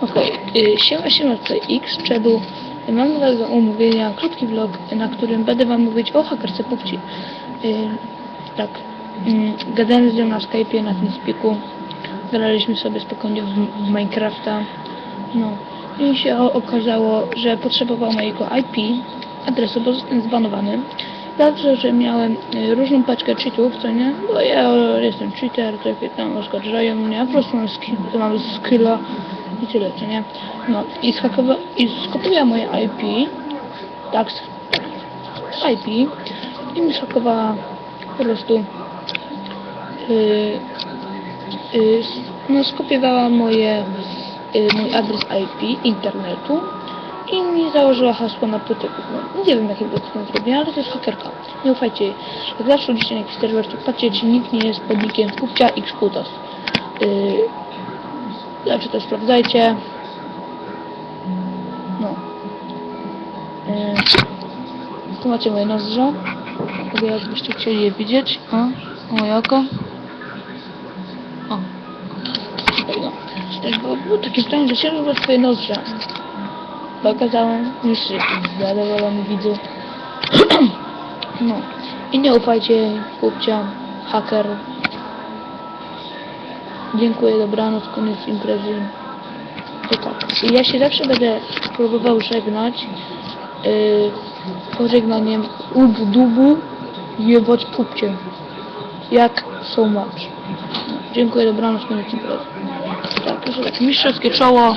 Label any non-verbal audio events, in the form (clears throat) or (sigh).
Okej, okay. siema siema tutaj X, Czedu. Mam teraz do omówienia krótki vlog, na którym będę wam mówić o hakerce pupci. Y, tak, mm, gadałem z nią na Skype'ie, na tym spiku. Graliśmy sobie spokojnie w, w Minecrafta. No i się okazało, że potrzebował mojego IP, adresu, bo zostałem zbanowany. Dobrze, że miałem y, różną paczkę cheatów, co nie? Bo ja jestem cheater, trochę tam oskarżają mnie, a po prostu mam, skill, mam skilla i tyle, nie? No i, skakowa, i skopuje moje IP, tak, IP i mi skakowała po prostu yy, yy, no skopiowała moje yy, mój adres IP internetu i mi założyła hasło na płytę. No, nie wiem jakiego to zrobię, ale to jest hakerka. Nie ufajcie. Jak zawsze ludzicie na jakiś serwer, to patrzcie, czy nikt nie jest podnikiem kupcia x kutas. Yy, zawsze to sprawdzajcie. No. Yy, tu macie moje nozdrza. Mogę jakbyście chcieli je widzieć. O, moje oko. O. No. Też było, takim planem, że się robią twoje nozdrza. Pokazałem już zadowolony widzów. (clears throat) no. I nie ufajcie kupcia, haker. Dziękuję, dobranoc, koniec imprezy. To tak. I ja się zawsze będę próbował żegnać yy, pożegnaniem ubu dubu jebać pupcie. Jak so much. Dziękuję, dobranoc, koniec imprezy. Tak, już tak mistrzowskie czoło.